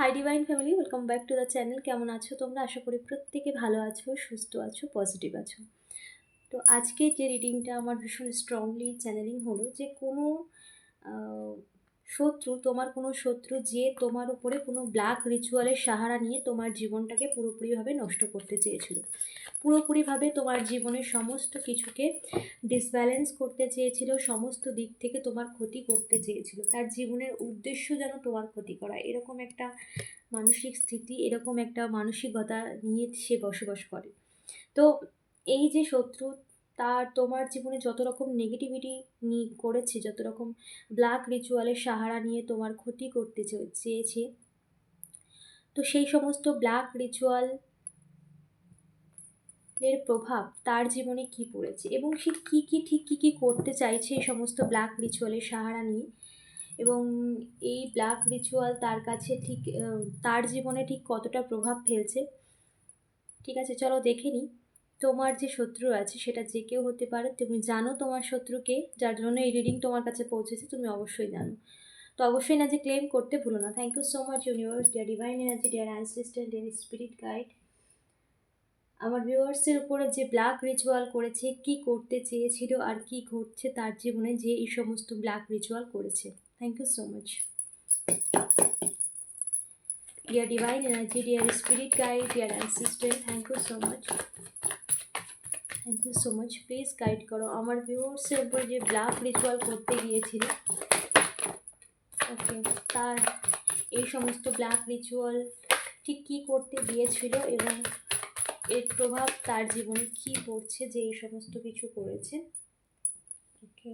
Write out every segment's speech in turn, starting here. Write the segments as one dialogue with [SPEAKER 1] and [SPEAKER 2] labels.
[SPEAKER 1] Hi divine family welcome back to the channel কেমন আছো তোমরা? আশা করি প্রত্যেকে ভালো আছো, সুস্থ আছো পজিটিভ আছো। তো আজকে যে রিডিংটা আমার ভীষণ স্ট্রংলি চ্যানেলিং হলো যে কোনো শত্রু, তোমার কোনো শত্রু যে তোমার উপরে কোনো ব্ল্যাক রিচুয়ালের সাহারা নিয়ে তোমার জীবনটাকে পুরোপুরিভাবে নষ্ট করতে চেয়েছিল। পুরোপুরিভাবে তোমার জীবনের সমস্ত কিছুকে ডিসব্যালেন্স করতে চেয়েছিল, সমস্ত দিক থেকে তোমার ক্ষতি করতে চেয়েছিল। তার জীবনের উদ্দেশ্য যেন তোমার ক্ষতি করা, এরকম একটা মানসিক স্থিতি, এরকম একটা মানসিকতা নিয়ে সে বসবাস করে। তো এই যে শত্রু তার তোমার জীবনে যত রকম নেগেটিভিটি নিয়ে করেছে, যত রকম ব্ল্যাক রিচুয়ালের সাহারা নিয়ে তোমার ক্ষতি করতে চেয়েছে, তো সেই সমস্ত ব্ল্যাক রিচুয়াল এর প্রভাব তার জীবনে কি পড়েছে? এবং সে কী কী, ঠিক কী কী করতে চাইছে এই সমস্ত ব্ল্যাক রিচুয়ালের সাহারা নিয়ে? এবং এই ব্ল্যাক রিচুয়াল তার কাছে ঠিক তার জীবনে ঠিক কতটা প্রভাব ফেলছে? ঠিক আছে, চলো দেখে নিই। তোমার যে শত্রু আছে সেটা যে কেউ হতে পারে, তুমি জানো তোমার শত্রুকে, যার জন্য এই রিডিং তোমার কাছে পৌঁছেছে, তুমি অবশ্যই জানো। তো অবশ্যই না যে ক্লেম করতে ভুলো না। Thank you so much universe dear divine energy dear ancestor dear spirit guide আমার ভিউয়ার্সের উপরে যে ব্ল্যাক রিচুয়াল করেছে, কি করতে চেয়েছিল আর কি ঘটছে তার জীবনে যে এই সমস্ত ব্ল্যাক রিচুয়াল করেছে। Thank you so much dear divine energy dear spirit guide dear ancestor thank you so much thank you so much please guide করো আমার ভিউয়ার্সের উপর যে ব্ল্যাক রিচুয়াল করতে গিয়েছিল ওকে তার এই সমস্ত ব্ল্যাক রিচুয়াল ঠিক কী করতে গিয়েছিল এবং এর প্রভাব তার জীবনে কী পড়ছে যে এই সমস্ত কিছু করেছে okay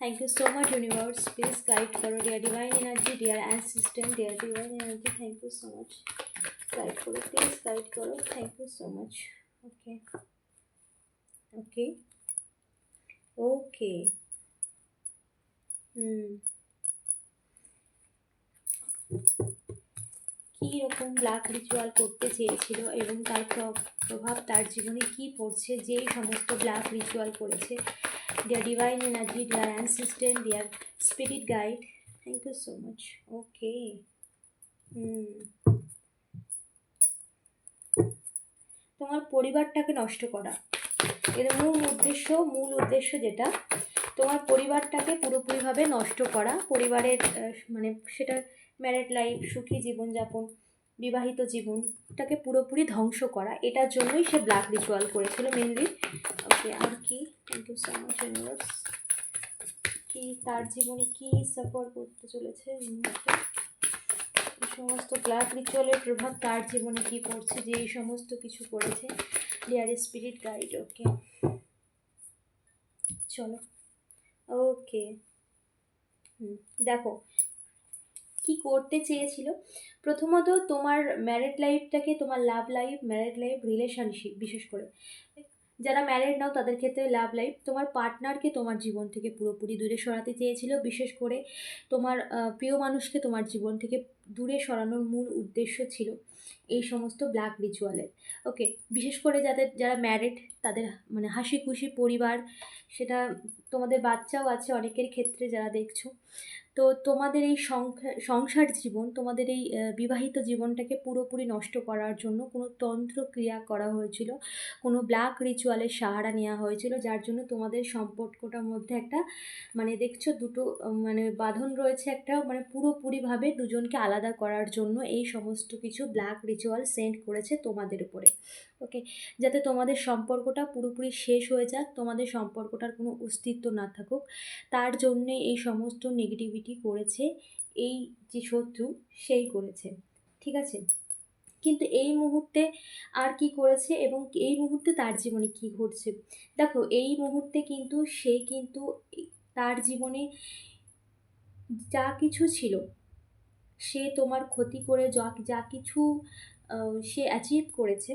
[SPEAKER 1] thank you so much universe please guide করো dear divine energy dear assistant dear divine energy thank you so much guide করো প্লিজ গাইড করো thank you so much okay okay okay hmm কী রকম black ritual করতে চেয়েছিল এবং তার প্র- প্রভাব তার জীবনে কি পড়ছে? যেই সমস্ত ব্ল্যাক রিচুয়াল করেছে। Dear divine energy dear assistant dear spirit guide thank you so much okay hmm তোমার পরিবারটাকে নষ্ট করা। এর মূল উদ্দেশ্য মূল উদ্দেশ্য যেটা, তোমার পরিবারটাকে পুরোপুরিভাবে নষ্ট করা। পরিবারের মানে সেটা ম্যারেড লাইফ সুখী জীবনযাপন, বিবাহিত জীবনটাকে পুরোপুরি ধ্বংস করা। এটার জন্যই সে ব্ল্যাক রিচুয়াল করেছিল মেনলি ওকে আর কি? থ্যাংক ইউ কি তার জীবনে কি সাফার করতে চলেছে? সমস্ত ব্ল্যাক রিচুয়ালের প্রভাব তার জীবনে কি পড়ছে, যে এই সমস্ত কিছু করেছে? ডিয়ার স্পিরিট গাইড ওকে চলো। ওকে দেখো, কি করতে চেয়েছিল? প্রথমত তোমার ম্যারেড লাইফটাকে তোমার love life married life relationship বিশেষ করে। যারা ম্যারেড নাও, তাদের ক্ষেত্রে লাভ লাইফ তোমার পার্টনারকে তোমার জীবন থেকে পুরোপুরি দূরে সরাতে চেয়েছিল। বিশেষ করে তোমার প্রিয় মানুষকে তোমার জীবন থেকে দূরে সরানোর মূল উদ্দেশ্য ছিল এই সমস্ত ব্ল্যাক রিচুয়ালের ওকে বিশেষ করে যাদের, যারা ম্যারিড তাদের মানে হাসি খুশি পরিবার, সেটা তোমাদের বাচ্চাও আছে অনেকের ক্ষেত্রে যারা দেখছ। তো তোমাদের এই সংসার জীবন, তোমাদের এই বিবাহিত জীবনটাকে পুরোপুরি নষ্ট করার জন্য কোনো তন্ত্র ক্রিয়া করা হয়েছিল? কোনো ব্ল্যাক রিচুয়ালের সাহারা নেওয়া হয়েছিল? যার জন্য তোমাদের সম্পর্কটার মধ্যে একটা মানে দেখছ দুটো মানে বাঁধন রয়েছে একটা মানে পুরোপুরিভাবে দুজনকে আলাদা করার জন্য এই সমস্ত কিছু ব্ল্যাক রিচুয়াল সেন্ড করেছে তোমাদের উপরে। ওকে? যাতে তোমাদের সম্পর্কটা পুরোপুরি শেষ হয়ে যাক, তোমাদের সম্পর্কটার কোনো অস্তিত্ব না থাকুক। তার জন্যে এই সমস্ত নেগেটিভিটি করেছে, এই যে শত্রু, সেই করেছে। ঠিক আছে? কিন্তু এই মুহূর্তে আর কি করেছে এবং এই মুহূর্তে তার জীবনে কি ঘটছে? দেখো, এই মুহূর্তে কিন্তু সে কিন্তু তার জীবনে যা কিছু ছিল, সে তোমার ক্ষতি করে যা যা কিছু সে অ্যাচিভ করেছে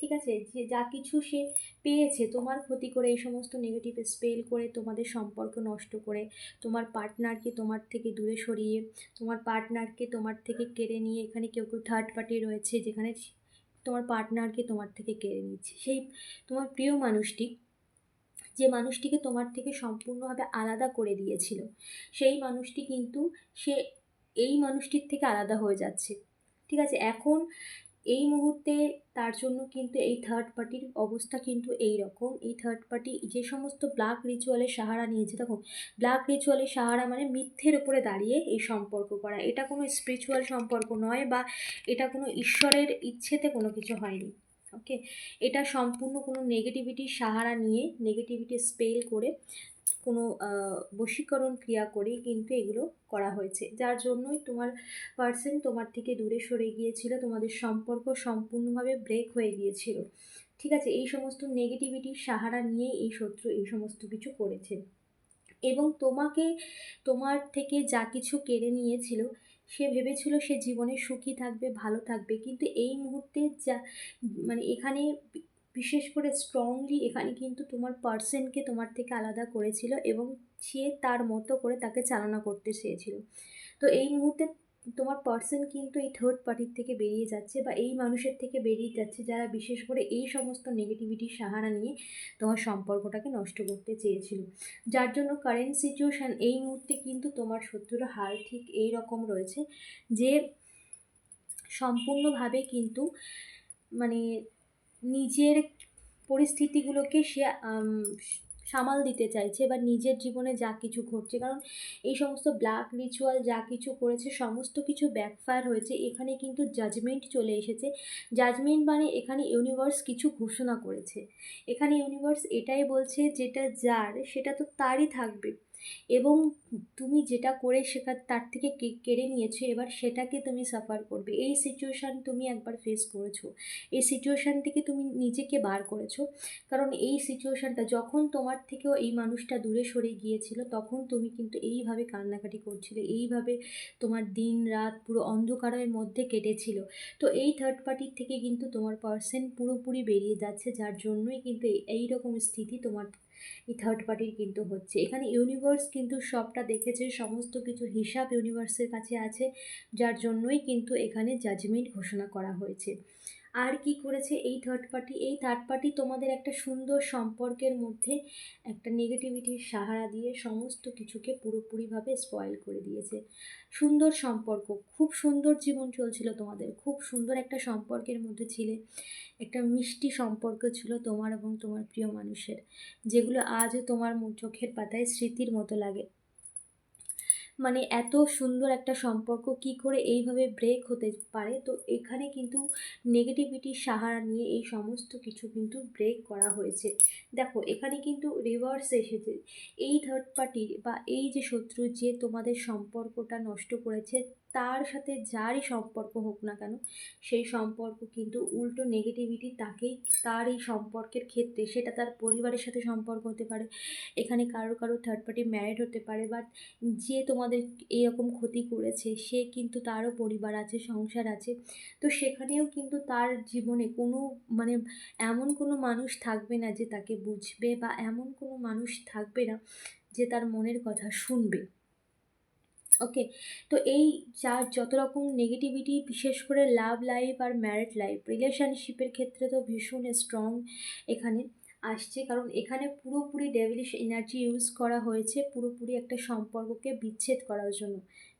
[SPEAKER 1] ঠিক আছে? যে যা কিছু সে পেয়েছে, তোমার ক্ষতি করে, এই সমস্ত নেগেটিভ স্পেল করে, তোমাদের সম্পর্ক নষ্ট করে, তোমার পার্টনারকে তোমার থেকে দূরে সরিয়ে, তোমার পার্টনারকে তোমার থেকে কেড়ে নিয়ে, এখানে কেউ কেউ থার্ড পার্টি রয়েছে, যেখানে তোমার পার্টনারকে তোমার থেকে কেড়ে নিচ্ছে। সেই তোমার প্রিয় মানুষটি, যে মানুষটিকে তোমার থেকে সম্পূর্ণভাবে আলাদা করে দিয়েছিল, সেই মানুষটি কিন্তু সে, এই মানুষটির থেকে আলাদা হয়ে যাচ্ছে। ঠিক আছে? এখন এই মুহূর্তে তার জন্য কিন্তু এই থার্ড পার্টির অবস্থা কিন্তু এই রকম এই থার্ড পার্টি যে সমস্ত ব্ল্যাক রিচুয়ালের সাহারা নিয়েছে, দেখো ব্ল্যাক রিচুয়ালের সাহারা মানে মিথ্যের ওপরে দাঁড়িয়ে এই সম্পর্ক করা। এটা কোনো স্পিরিচুয়াল সম্পর্ক নয় বা এটা কোনো ঈশ্বরের ইচ্ছেতে কোনো কিছু হয়নি ওকে এটা সম্পূর্ণ কোনো নেগেটিভিটির সাহারা নিয়ে নেগেটিভিটি স্পেল করে কোনো বশীকরণ ক্রিয়া করে কিন্তু এগুলো করা হয়েছে। যার জন্যই তোমার পার্সন তোমার থেকে দূরে সরে গিয়েছিল, তোমাদের সম্পর্ক সম্পূর্ণভাবে ব্রেক হয়ে গিয়েছিল। ঠিক আছে, এই সমস্ত নেগেটিভিটির সাহারা নিয়ে এই শত্রু এই সমস্ত কিছু করেছে। এবং তোমাকে, তোমার থেকে যা কিছু কেড়ে নিয়েছিল, সে ভেবেছিল সে জীবনে সুখী থাকবে, ভালো থাকবে। কিন্তু এই মুহূর্তে যা মানে এখানে বিশেষ করে স্ট্রংলি এখানে কিন্তু তোমার পার্সনকে তোমার থেকে আলাদা করেছিল এবং সে তার মতো করে তাকে চালনা করতে চেয়েছিল। তো এই মুহূর্তে তোমার পার্সন কিন্তু এই থার্ড পার্টির থেকে বেরিয়ে যাচ্ছে বা এই মানুষের থেকে বেরিয়ে যাচ্ছে যারা বিশেষ করে এই সমস্ত নেগেটিভিটির সাহারা নিয়ে তোমার সম্পর্কটাকে নষ্ট করতে চেয়েছিল। যার জন্য কারেন্ট সিচুয়েশান এই মুহূর্তে কিন্তু তোমার শত্রুর হাল ঠিক এই রকম রয়েছে যে সম্পূর্ণভাবে কিন্তু মানে নিজের পরিস্থিতিগুলোকে সে সামাল দিতে চাইছে বা নিজের জীবনে যা কিছু ঘটছে। কারণ এই সমস্ত ব্ল্যাক রিচুয়াল যা কিছু করেছে, সমস্ত কিছু ব্যাকফায়ার হয়েছে, এখানে কিন্তু জাজমেন্ট চলে এসেছে। জাজমেন্ট মানে এখানে ইউনিভার্স কিছু ঘোষণা করেছে। এখানে ইউনিভার্স এটাই বলছে যেটা যার, সেটা তো তারই থাকবে। এবং তুমি যেটা করে সেটা তার থেকে কেড়ে নিয়েছো, এবার সেটাকে তুমি সাফার করবে। এই সিচুয়েশান তুমি একবার ফেস করেছ। এই সিচুয়েশান থেকে তুমি নিজেকে বার করেছ। কারণ এই সিচুয়েশানটা যখন তোমার থেকেও এই মানুষটা দূরে সরে গিয়েছিল, তখন তুমি কিন্তু এইভাবে কান্নাকাটি করছিলে। এইভাবে তোমার দিন রাত পুরো অন্ধকারের মধ্যে কেটেছিল। তো এই থার্ড পার্টির থেকে কিন্তু তোমার পার্সেন্ট পুরোপুরি বেরিয়ে যাচ্ছে, যার জন্যই কিন্তু এই রকম স্থিতি তোমার এই থার্ড পার্টির কিন্তু হচ্ছে। এখানে ইউনিভার্স কিন্তু সবটা দেখেছে, সমস্ত কিছু হিসাব ইউনিভার্সের কাছে আছে, যার জন্যই কিন্তু এখানে জাজমেন্ট ঘোষণা করা হয়েছে। আর কি করেছে এই থার্ড পার্টি এই থার্ড পার্টি তোমাদের একটা সুন্দর সম্পর্কের মধ্যে একটা নেগেটিভিটির সাহারা দিয়ে সমস্ত কিছুকে পুরোপুরিভাবে স্পয়েল করে দিয়েছে। সুন্দর সম্পর্ক, খুব সুন্দর জীবন চলছিল তোমাদের, খুব সুন্দর একটা সম্পর্কের মধ্যে ছিলে। একটা মিষ্টি সম্পর্ক ছিল তোমার এবং তোমার প্রিয় মানুষের, যেগুলো আজও তোমার চোখের পাতায় স্মৃতির মতো লাগে। মানে এত সুন্দর একটা সম্পর্ক কি করে এইভাবে ব্রেক হতে পারে? তো এখানে কিন্তু নেগেটিভিটির সাহারা নিয়ে এই সমস্ত কিছু কিন্তু ব্রেক করা হয়েছে। দেখো, এখানে কিন্তু রিভার্স এসেছে। এই থার্ড পার্টির বা এই যে শত্রু যে তোমাদের সম্পর্কটা নষ্ট করেছে তার সাথে যারই সম্পর্ক হোক না কেন, সেই সম্পর্ক কিন্তু উল্টো নেগেটিভিটি তাকেই তার এই সম্পর্কের ক্ষেত্রে, সেটা তার পরিবারের সাথে সম্পর্ক হতে পারে, এখানে কারও কারও থার্ড পার্টি ম্যারিড হতে পারে বা যে তোমাদের এরকম ক্ষতি করেছে, সে কিন্তু তারও পরিবার আছে, সংসার আছে, তো সেখানেও কিন্তু তার জীবনে কোনো মানে এমন কোনো মানুষ থাকবে না যে তাকে বুঝবে বা এমন কোনো মানুষ থাকবে না যে তার মনের কথা শুনবে। ওকে তো এই যার যত রকম নেগেটিভিটি বিশেষ করে লাভ লাইফ আর ম্যারিড লাইফ রিলেশনশিপের ক্ষেত্রে তো ভীষণ স্ট্রং এখানে আসছে। কারণ এখানে পুরোপুরি ডেভিলিশ এনার্জি ইউজ করা হয়েছে, পুরোপুরি একটা সম্পর্ককে বিচ্ছেদ করার জন্য,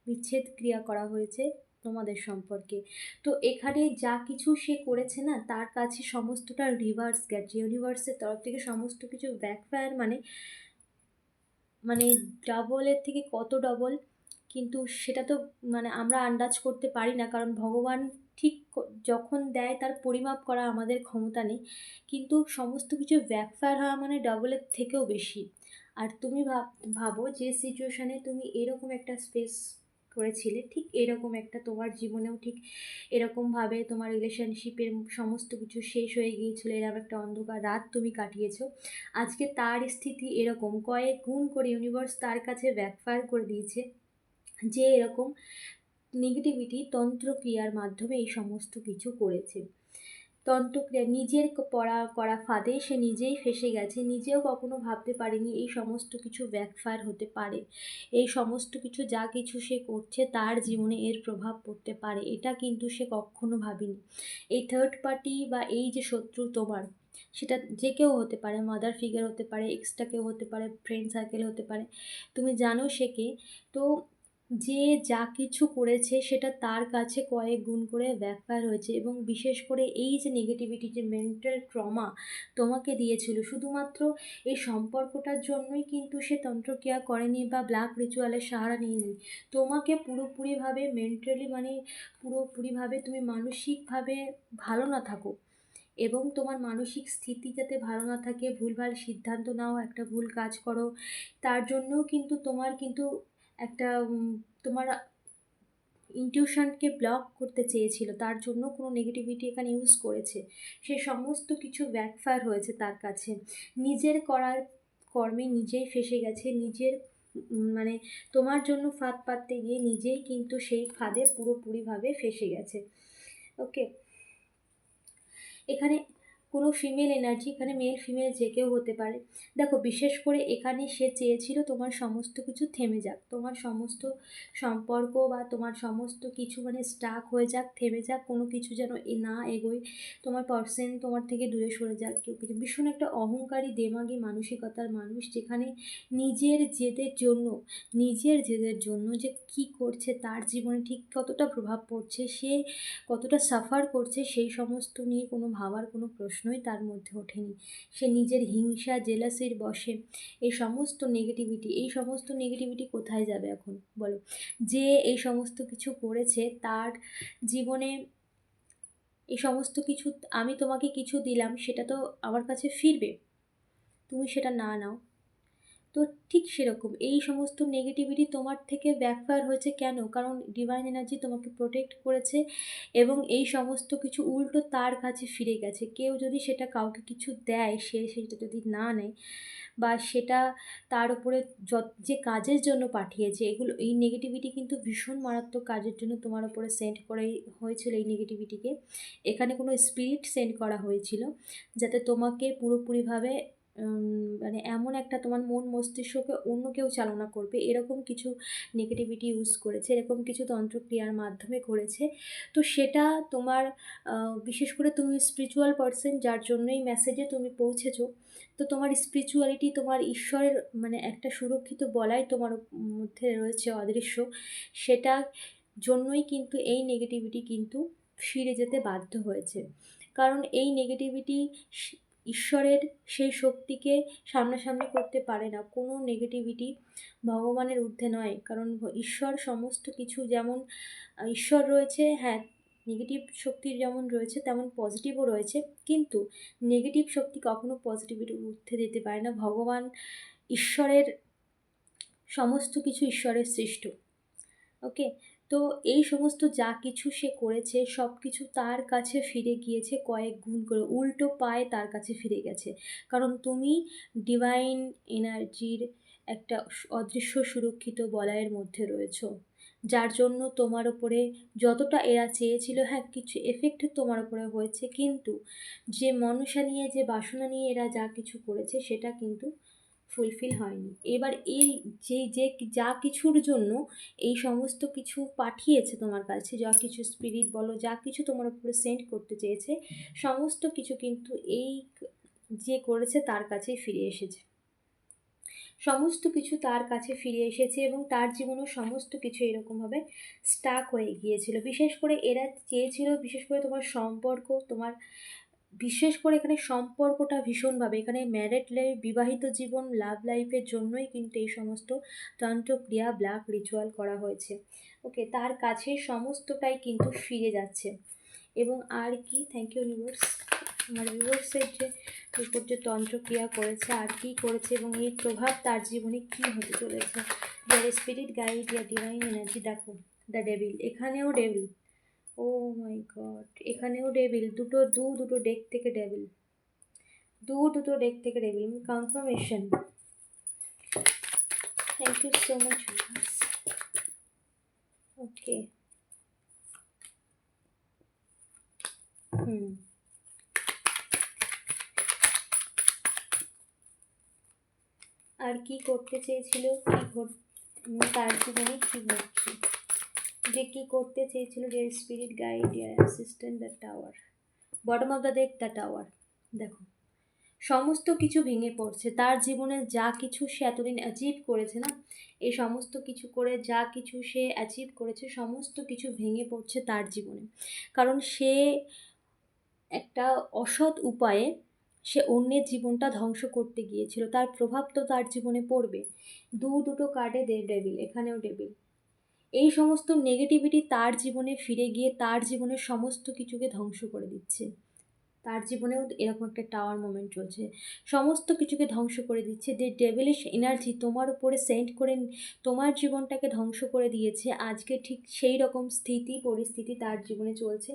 [SPEAKER 1] বিচ্ছেদ ক্রিয়া করা হয়েছে তোমাদের সম্পর্কে। তো এখানে যা কিছু সে করেছে না, তার কাছে সমস্তটা রিভার্স গেছে ইউনিভার্সের তরফ থেকে সমস্ত কিছু ব্যাকফায়ার মানে মানে ডাবলের থেকে কত ডবল কিন্তু সেটা তো মানে আমরা আন্দাজ করতে পারি না। কারণ ভগবান ঠিক যখন দেয় তার পরিমাপ করা আমাদের ক্ষমতা নেই। কিন্তু সমস্ত কিছু ব্যাকফায়ার হওয়া মানে ডবলের থেকেও বেশি। আর তুমি ভাব, ভাবো যে সিচুয়েশানে তুমি এরকম একটা স্পেস করেছিলে, ঠিক এরকম একটা তোমার জীবনেও ঠিক এরকমভাবে তোমার রিলেশনশিপের সমস্ত কিছু শেষ হয়ে গিয়েছিল এরকম একটা অন্ধকার রাত তুমি কাটিয়েছো। আজকে তার স্থিতি এরকম, কয়েক গুণ করে ইউনিভার্স তার কাছে ব্যাকফায়ার করে দিয়েছে। যে এরকম নেগেটিভিটি তন্ত্রক্রিয়ার মাধ্যমে এই সমস্ত কিছু করেছে। তন্ত্রক্রিয়া নিজের পড়া, করা ফাঁদে সে নিজেই ফেসে গেছে, নিজেও কখনো ভাবতে পারেনি এই সমস্ত কিছু ব্যাকফায়ার হতে পারে। এই সমস্ত কিছু যা কিছু সে করছে তার জীবনে এর প্রভাব পড়তে পারে, এটা কিন্তু সে কখনো ভাবেনি। এই থার্ড পার্টি বা এই যে শত্রু তোমার, সেটা যে কেউ হতে পারে মাদার ফিগার হতে পারে এক্সট্রা কেউ হতে পারে ফ্রেন্ড সার্কেল হতে পারে, তুমি জানো সে কে? তো যে যা কিছু করেছে সেটা তার কাছে কয়েক গুণ করে ব্যাকফায়ার হয়েছে এবং বিশেষ করে এই যে নেগেটিভিটি যে মেন্টাল ট্রমা তোমাকে দিয়েছিল, শুধুমাত্র এই সম্পর্কটার জন্যই কিন্তু সে তন্ত্রক্রিয়া করেনি বা ব্ল্যাক রিচুয়ালের সাহারা নিয়েনি। তোমাকে পুরোপুরিভাবে মেন্টালি মানে পুরোপুরিভাবে তুমি মানসিকভাবে ভালো না থাকো এবং তোমার মানসিক স্থিতি যাতে ভালো না থাকে, ভুলভাল সিদ্ধান্ত নাও, একটা ভুল কাজ করো, তার জন্যও কিন্তু তোমার কিন্তু একটা তোমার ইনটিউশনকে ব্লক করতে চেয়েছিল, তার জন্য কোনো নেগেটিভিটি এখানে ইউজ করেছে। সে সমস্ত কিছু ব্যাকফায়ার হয়েছে তার কাছে। নিজের করার কর্মে নিজেই ফেসে গেছে, নিজের মানে তোমার জন্য ফাঁদ পাততে গিয়ে নিজেই কিন্তু সেই ফাঁদে পুরোপুরিভাবে ফেসে গেছে। ওকে এখানে কোনো ফিমেল এনার্জি এখানে মেল ফিমেল যে কেউ হতে পারে। দেখো, বিশেষ করে এখানে সে চেয়েছিল তোমার সমস্ত কিছু থেমে যাক, তোমার সমস্ত সম্পর্ক বা তোমার সমস্ত কিছু মানে স্টাক হয়ে যাক, থেমে যাক, কোনো কিছু যেন এ না এগোয়, তোমার পার্সেন তোমার থেকে দূরে সরে যাক, কেউ কিছু। ভীষণ একটা অহংকারী, দেমাগী মানসিকতার মানুষ যেখানে নিজের জেদের জন্য, নিজের জেদের জন্য যে কি করছে, তার জীবনে ঠিক কতটা প্রভাব পড়ছে, সে কতটা সাফার করছে, সেই সমস্ত নিয়ে কোনো ভাবার কোনো প্রশ্নই তার মধ্যে ওঠেনি। সে নিজের হিংসা, জেলাসির বসে, এই সমস্ত নেগেটিভিটি এই সমস্ত নেগেটিভিটি কোথায় যাবে এখন? বলো। যে এই সমস্ত কিছু করেছে, তার জীবনে এই সমস্ত কিছু, আমি তোমাকে কিছু দিলাম, সেটা তো আমার কাছে ফিরবে। তুমি সেটা না নাও। তো ঠিক সেরকম। এই সমস্ত নেগেটিভিটি তোমার থেকে ব্যাকফায়ার হয়েছে কেন? কারণ ডিভাইন এনার্জি তোমাকে প্রোটেক্ট করেছে এবং এই সমস্ত কিছু উল্টো তার কাছে ফিরে গেছে। কেউ যদি সেটা কাউকে কিছু দেয়, সে সেটা যদি না নেয় বা সেটা তার উপরে যে কাজের জন্য পাঠিয়েছে, এগুলো, এই নেগেটিভিটি কিন্তু ভীষণ মারাত্মক কাজের জন্য তোমার উপরে সেন্ড করাই হয়েছিল এই নেগেটিভিটিকে এখানে কোনো স্পিরিট সেন্ড করা হয়েছিল যাতে তোমাকে পুরোপুরিভাবে মানে এমন একটা তোমার মন মস্তিষ্ককে অন্য কেউ চালনা করবে। এরকম কিছু নেগেটিভিটি ইউজ করেছে, এরকম কিছু তন্ত্রক্রিয়ার মাধ্যমে করেছে তো সেটা তোমার বিশেষ করে তুমি স্পিরিচুয়াল পার্সন যার জন্যই মেসেজে তুমি পৌঁছেছো, তো তোমার স্পিরিচুয়ালিটি তোমার ঈশ্বরের মানে একটা সুরক্ষিত বলাই তোমার মধ্যে রয়েছে অদৃশ্য। সেটা জন্যই কিন্তু এই নেগেটিভিটি কিন্তু ফিরে যেতে বাধ্য হয়েছে। কারণ এই নেগেটিভিটি ঈশ্বরের সেই শক্তিকে সামনাসামনি করতে পারে না। কোনো নেগেটিভিটি ভগবানের ঊর্ধ্বে নয়। কারণ ঈশ্বর সমস্ত কিছু যেমন, ঈশ্বর রয়েছে হ্যাঁ নেগেটিভ শক্তির যেমন রয়েছে, তেমন পজিটিভও রয়েছে। কিন্তু নেগেটিভ শক্তি কখনো পজিটিভিটির ঊর্ধ্বে দিতে পারে না। ভগবান ঈশ্বরের সমস্ত কিছু ঈশ্বরের সৃষ্ট। ওকে তো এই সমস্ত যা কিছু সে করেছে, সব কিছু তার কাছে ফিরে গিয়েছে কয়েক গুণ করে, উল্টো পায়ে তার কাছে ফিরে গেছে। কারণ তুমি ডিভাইন এনার্জির একটা অদৃশ্য সুরক্ষিত বলয়ের মধ্যে রয়েছো। যার জন্য তোমার ওপরে যতটা এরা চেয়েছিল হ্যাঁ কিছু এফেক্ট তোমার ওপরে হয়েছে। কিন্তু যে মনসা নিয়ে, যে বাসনা নিয়ে এরা যা কিছু করেছে, সেটা কিন্তু ফুলফিল হয়নি। এবার এই যে যে যা কিছুর জন্য এই সমস্ত কিছু পাঠিয়েছে তোমার কাছে, যা কিছু স্পিরিট বলো, যা কিছু তোমার উপরে সেন্ড করতে চেয়েছে, সমস্ত কিছু কিন্তু এই যে করেছে তার কাছেই ফিরে এসেছে। সমস্ত কিছু তার কাছে ফিরে এসেছে এবং তার জীবনেও সমস্ত কিছু এরকমভাবে স্টাক হয়ে গিয়েছিল। বিশেষ করে এরা চেয়েছিল, বিশেষ করে তোমার সম্পর্ক, তোমার বিশেষ করে এখানে সম্পর্কটা ভীষণভাবে, এখানে ম্যারেড লাইফ বিবাহিত জীবন লাভ লাইফের জন্যই কিন্তু এই সমস্ত তন্ত্রক্রিয়া ব্ল্যাক রিচুয়াল করা হয়েছে। ওকে তার কাছে সমস্তটাই কিন্তু ফিরে যাচ্ছে। এবং আর কি থ্যাংক ইউ ইউনিভার্স আমার ইউনিভার্সের যে উপর যে তন্ত্রক্রিয়া করেছে, আর কি করেছে এবং এর প্রভাব তার জীবনে কি হতে চলেছে। যার spirit guide yeah divine energy দেখো দ্য ডেভিল এখানেও ডেভিল ও মাই গড, এখানেও ডেভিল দুটো, দু দুটো ডেক থেকে ডেভিল দু দুটো ডেক থেকে devil confirmation thank you so much okay hmm আর কি করতে চেয়েছিল? কি ঘট তার জীবনে কি ঘটছে? যে কি করতে চেয়েছিল যে spirit guide yeah assistant the tower bottom of the deck the tower দেখো। সমস্ত কিছু ভেঙে পড়ছে। তার জীবনে যা কিছু সে এতদিন অ্যাচিভ করেছে না, এই সমস্ত কিছু করে যা কিছু সে অ্যাচিভ করেছে, সমস্ত কিছু ভেঙে পড়ছে তার জীবনে। কারণ সে একটা অসৎ উপায়ে সে অন্যের জীবনটা ধ্বংস করতে গিয়েছিল। তার প্রভাব তো তার জীবনে পড়বে। দু দুটো কার্ডে দে ডেবিল এখানেও ডেবিল এই সমস্ত নেগেটিভিটি তার জীবনে ফিরে গিয়ে তার জীবনের সমস্ত কিছুকে ধ্বংস করে দিচ্ছে। তার জীবনেও এরকম একটা টাওয়ার মোমেন্ট চলছে। সমস্ত কিছুকে ধ্বংস করে দিচ্ছে। যে ডেভিলিশ এনার্জি তোমার উপরে সেন্ড করে তোমার জীবনটাকে ধ্বংস করে দিয়েছে, আজকে ঠিক সেই রকম স্থিতি, পরিস্থিতি তার জীবনে চলছে,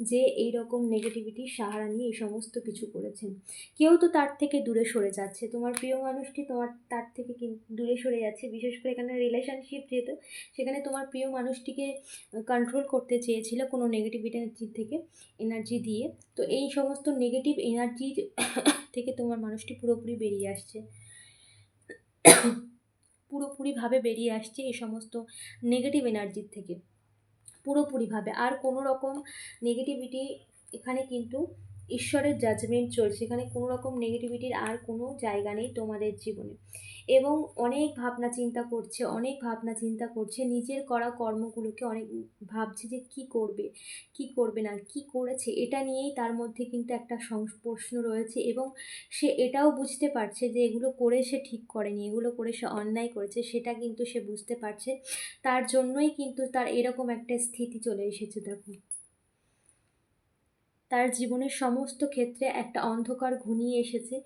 [SPEAKER 1] যে এই রকম নেগেটিভিটি সাহারা নিয়ে এই সমস্ত কিছু করেছেন কেউ তো তার থেকে দূরে সরে যাচ্ছে। তোমার প্রিয় মানুষটি তোমার, তার থেকে দূরে সরে যাচ্ছে। বিশেষ করে এখানে রিলেশনশিপ যেহেতু, সেখানে তোমার প্রিয় মানুষটিকে কন্ট্রোল করতে চেয়েছিল কোনো নেগেটিভিটি থেকে এনার্জি দিয়ে। তো এই সমস্ত নেগেটিভ এনার্জির থেকে তোমার মানুষটি পুরোপুরি বেরিয়ে আসছে। পুরোপুরিভাবে বেরিয়ে আসছে এই সমস্ত নেগেটিভ এনার্জির থেকে। পুরোপুরিভাবে। আর কোনো রকম নেগেটিভিটি এখানে কিন্তু ঈশ্বরের জাজমেন্ট চলছে। এখানে কোনো রকম নেগেটিভিটির আর কোনো জায়গা নেই তোমাদের জীবনে। এবং অনেক ভাবনা চিন্তা করছে, অনেক ভাবনা চিন্তা করছে। নিজের করা কর্মগুলোকে অনেক ভাবছে যে কি করবে কি করবে না, কি করেছে? এটা নিয়েই তার মধ্যে কিন্তু একটা প্রশ্ন রয়েছে এবং সে এটাও বুঝতে পারছে যে এগুলো করে সে ঠিক করেনি, এগুলো করে সে অন্যায় করেছে, সেটা কিন্তু সে বুঝতে পারছে। তার জন্যই কিন্তু তার এরকম একটা স্থিতি চলে এসেছে দেখুন তার জীবনের সমস্ত ক্ষেত্রে একটা অন্ধকার ঘনিয়ে এসেছে,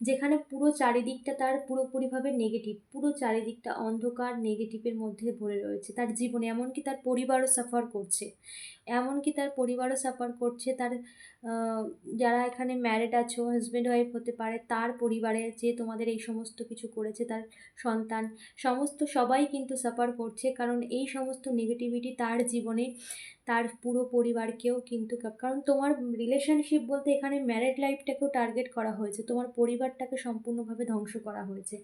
[SPEAKER 1] যেখানে পুরো চারিদিকটা তার পুরোপুরিভাবে নেগেটিভ পুরো চারিদিকটা অন্ধকার নেগেটিভের মধ্যে ভরে রয়েছে। তার জীবনে, এমনকি তার পরিবারও সাফার করছে। এমনকি তার পরিবারও সাফার করছে। তার যারা এখানে ম্যারেড আছো হাজব্যান্ড ওয়াইফ হতে পারে, তার পরিবারে যে তোমাদের এই সমস্ত কিছু করেছে তার সন্তান, সমস্ত সবাই কিন্তু সাফার করছে। কারণ এই সমস্ত নেগেটিভিটি তার জীবনে, তার পুরো পরিবারকেও কিন্তু কারণ তোমার রিলেশনশিপ বলতে এখানে ম্যারেড লাইফটাকেও টার্গেট করা হয়েছে। তোমার পরিবারটাকে সম্পূর্ণভাবে ধ্বংস করা হয়েছে।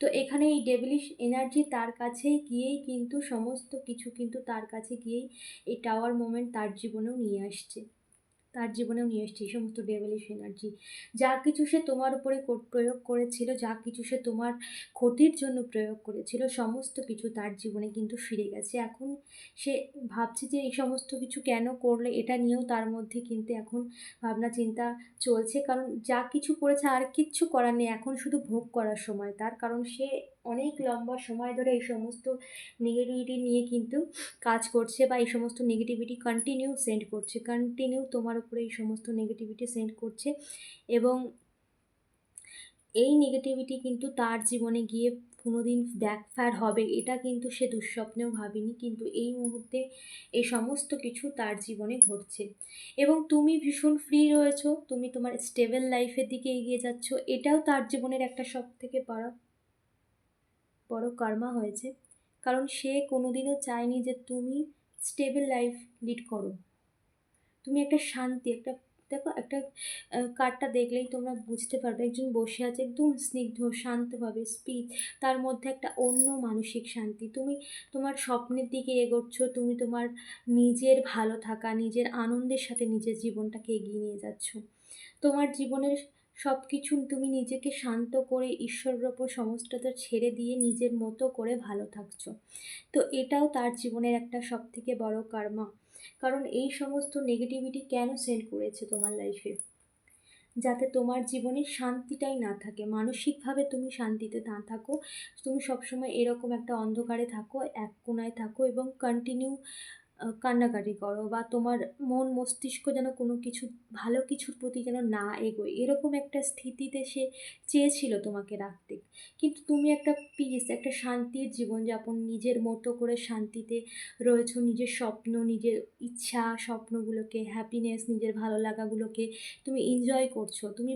[SPEAKER 1] তো এখানে এই ডেভিলিশ এনার্জি তার কাছেই গিয়েই কিন্তু সমস্ত কিছু কিন্তু তার কাছে গিয়েই এই টাওয়ার মোমেন্ট তার জীবনেও নিয়ে আসছে। তার জীবনেও নিয়ে এসছে এই সমস্ত ডেভেলিশ এনার্জি যা কিছু সে তোমার উপরে প্রয়োগ করেছিল, যা কিছু সে তোমার ক্ষতির জন্য প্রয়োগ করেছিল, সমস্ত কিছু তার জীবনে কিন্তু ফিরে গেছে। এখন সে ভাবছে যে এই সমস্ত কিছু কেন করলে, এটা নিয়েও তার মধ্যে কিন্তু এখন ভাবনা চিন্তা চলছে। কারণ যা কিছু করেছে আর কিচ্ছু করার নেই, এখন শুধু ভোগ করার সময়। তার কারণ সে অনেক লম্বা সময় ধরে এই সমস্ত নেগেটিভিটি নিয়ে কিন্তু কাজ করছে বা এই সমস্ত নেগেটিভিটি কন্টিনিউ সেন্ড করছে। কন্টিনিউ তোমার উপরে এই সমস্ত নেগেটিভিটি সেন্ড করছে এবং এই নেগেটিভিটি কিন্তু তার জীবনে গিয়ে কোনো দিন ব্যাকফায়ার হবে, এটা কিন্তু সে দুঃস্বপ্নেও ভাবিনি, কিন্তু এই মুহূর্তে এই সমস্ত কিছু তার জীবনে ঘটছে। এবং তুমি ভীষণ ফ্রি রয়েছো, তুমি তোমার স্টেবল লাইফের দিকে এগিয়ে যাচ্ছ, এটাও তার জীবনের একটা সব থেকে বড় বড় কর্মা হয়েছে। কারণ সে কোনোদিনও চায়নি যে তুমি স্টেবল লাইফ লিড করো। তুমি একটা শান্তি, একটা, দেখো, একটা কার্ডটা দেখলেই তোমরা বুঝতে পারবে। একজন বসে আছে একদম স্নিগ্ধ, শান্তভাবে স্পিচ তার মধ্যে একটা অন্য মানসিক শান্তি। তুমি তোমার স্বপ্নের দিকে এগোচ্ছ, তুমি তোমার নিজের ভালো থাকা, নিজের আনন্দের সাথে নিজের জীবনটাকে এগিয়ে নিয়ে যাচ্ছ। তোমার জীবনের সব কিছু তুমি নিজেকে শান্ত করে ঈশ্বরের ওপর সমস্তটা ছেড়ে দিয়ে নিজের মতো করে ভালো থাকছো। তো এটাও তার জীবনের একটা সব থেকে বড় কার্মা। কারণ এই সমস্ত নেগেটিভিটি কেন সেল করেছে তোমার লাইফে যাতে তোমার জীবনে শান্তিটাই না থাকে, মানসিকভাবে তুমি শান্তিতে না থাকো, তুমি সবসময় এরকম একটা অন্ধকারে থাকো, এক কোনায় থাকো এবং কন্টিনিউ কান্নাকাটি করো বা তোমার মন মস্তিষ্ক যেন কোনো কিছু, ভালো কিছুর প্রতি যেন না এগোয়, এরকম একটা স্থিতিতে সে চেয়েছিল তোমাকে রাখতে। কিন্তু তুমি একটা পিস একটা শান্তির জীবনযাপন নিজের মতো করে শান্তিতে রয়েছো, নিজের স্বপ্ন, নিজের ইচ্ছা, স্বপ্নগুলোকে হ্যাপিনেস নিজের ভালো লাগাগুলোকে তুমি এনজয় করছ, তুমি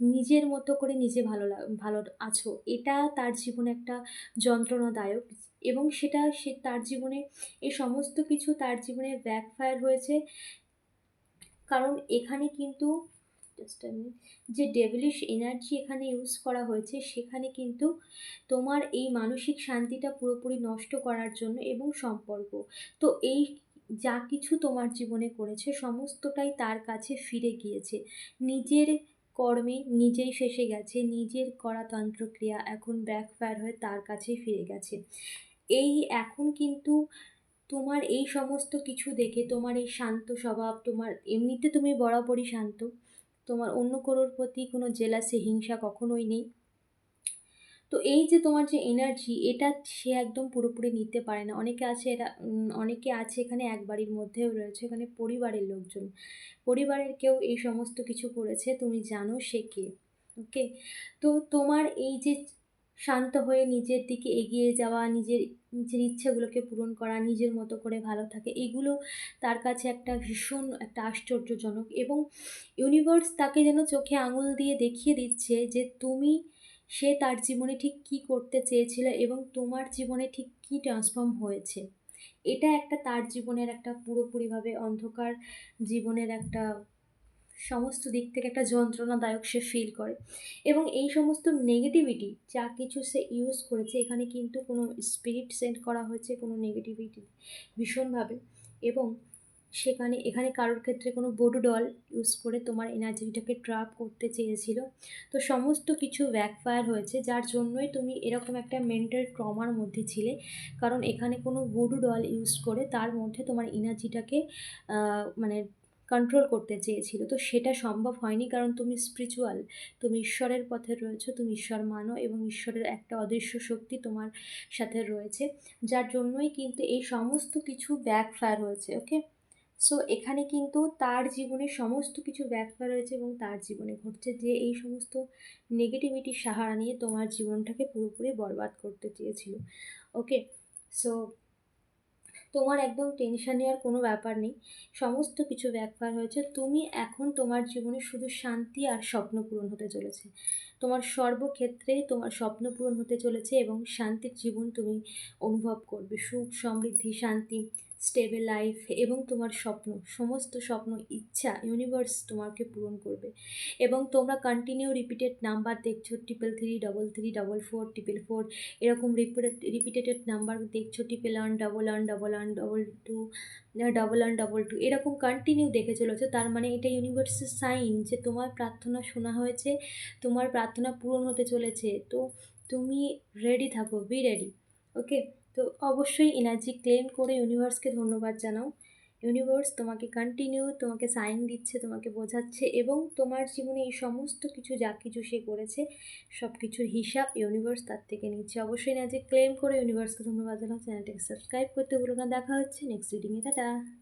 [SPEAKER 1] নিজের মতো করে নিজে ভালো ভালো আছো। এটা তার জীবনে একটা যন্ত্রণাদায়ক এবং সেটা সে তার জীবনে, এই সমস্ত কিছু তার জীবনে ব্যাকফায়ার হয়েছে। কারণ এখানে কিন্তু যে ডেভিলিশ এনার্জি এখানে ইউজ করা হয়েছে, সেখানে কিন্তু তোমার এই মানসিক শান্তিটা পুরোপুরি নষ্ট করার জন্য এবং সম্পর্ক। তো এই যা কিছু তোমার জীবনে করেছে, সমস্তটাই তার কাছে ফিরে গিয়েছে। নিজের কর্মে নিজেই ফেঁসে গেছে, নিজের করা তন্ত্রক্রিয়া এখন ব্যাকফায়ার হয়ে তার কাছেই ফিরে গেছে। এই এখন কিন্তু তোমার এই সমস্ত কিছু দেখে তোমার এই শান্ত স্বভাব, তোমার এমনিতে তুমি বরাবরই শান্ত, তোমার অন্য কারোর প্রতি কোনো জেলাসি হিংসা কখনোই নেই। তো এই যে তোমার যে এনার্জি এটা সে একদম পুরোপুরি নিতে পারে না। অনেকে আছে এরা অনেকে আছে এখানে এক বাড়ির মধ্যেও রয়েছে, এখানে পরিবারের লোকজন। পরিবারের কেউ এই সমস্ত কিছু করেছে, তুমি জানো সে কে ওকে তো তোমার এই যে শান্ত হয়ে নিজের দিকে এগিয়ে যাওয়া, নিজের নিজের ইচ্ছেগুলোকে পূরণ করা, নিজের মতো করে ভালো থাকে, এগুলো তার কাছে একটা ভীষণ, একটা আশ্চর্যজনক এবং ইউনিভার্স তাকে যেন চোখে আঙুল দিয়ে দেখিয়ে দিচ্ছে যে তুমি, সে তার জীবনে ঠিক কী করতে চেয়েছিল এবং তোমার জীবনে ঠিক কী ট্রান্সফর্ম হয়েছে। এটা একটা তার জীবনের একটা পুরোপুরিভাবে অন্ধকার জীবনের একটা সমস্ত দিক থেকে একটা যন্ত্রণাদায়ক সে ফিল করে। এবং এই সমস্ত নেগেটিভিটি যা কিছু সে ইউজ করেছে, এখানে কিন্তু কোনো স্পিরিট সেন্ড করা হয়েছে কোনো নেগেটিভিটি ভীষণভাবে। এবং সেখানে, এখানে কারোর ক্ষেত্রে কোনো বডু ডল ইউজ করে তোমার এনার্জিটাকে ট্রাপ করতে চেয়েছিল। তো সমস্ত কিছু ব্যাকফায়ার হয়েছে, যার জন্যই তুমি এরকম একটা মেন্টাল ট্রমার মধ্যে ছিলে। কারণ এখানে কোনো বডু ডল ইউজ করে তার মধ্যে তোমার এনার্জিটাকে মানে কন্ট্রোল করতে চেয়েছিল। তো সেটা সম্ভব হয়নি কারণ তুমি স্পিরিচুয়াল তুমি ঈশ্বরের পথে রয়েছো, তুমি ঈশ্বর মানো এবং ঈশ্বরের একটা অদৃশ্য শক্তি তোমার সাথে রয়েছে, যার জন্যই কিন্তু এই সমস্ত কিছু ব্যাকফায়ার হয়েছে ওকে সো এখানে কিন্তু তার জীবনে সমস্ত কিছু ব্যাকফায়ার হয়েছে এবং তার জীবনে ঘটছে যে এই সমস্ত নেগেটিভিটির সাহারা নিয়ে তোমার জীবনটাকে পুরোপুরি বরবাদ করতে চেয়েছিল ওকে সো তোমার একদম টেনশন নেওয়ার কোনো ব্যাপার নেই। সমস্ত কিছু ব্যাপার হয়েছে। তুমি এখন তোমার জীবনে শুধু শান্তি আর স্বপ্ন পূরণ হতে চলেছে। তোমার সর্বক্ষেত্রে তোমার স্বপ্ন পূরণ হতে চলেছে এবং শান্তির জীবন তুমি অনুভব করবে। সুখ, সমৃদ্ধি, শান্তি স্টেবল লাইফ এবং তোমার স্বপ্ন, সমস্ত স্বপ্ন, ইচ্ছা ইউনিভার্স তোমাকে পূরণ করবে। এবং তোমরা কন্টিনিউ রিপিটেড নাম্বার দেখছ triple three double three double four triple four এরকম রিপিটেড নাম্বার দেখছ triple one double one double one double two double one double two এরকম কন্টিনিউ দেখে চলেছো। তার মানে এটা ইউনিভার্সের সাইন যে তোমার প্রার্থনা শোনা হয়েছে, তোমার প্রার্থনা পূরণ হতে চলেছে। তো তুমি রেডি থাকো বি রেডি ওকে তো অবশ্যই এনার্জি ক্লেম করে ইউনিভার্সকে ধন্যবাদ জানাও। ইউনিভার্স তোমাকে কন্টিনিউ তোমাকে সাইন দিচ্ছে, তোমাকে বোঝাচ্ছে এবং তোমার জীবনে এই সমস্ত কিছু যা কিছু সে করেছে সব কিছুর হিসাব ইউনিভার্স তার থেকে নিচ্ছে। অবশ্যই না যে ক্লেম করে ইউনিভার্সকে ধন্যবাদ জানাও। চ্যানেলটাকে সাবস্ক্রাইব করতে ভুলো না। দেখা হচ্ছে নেক্সট রিডিংয়ে টাটা!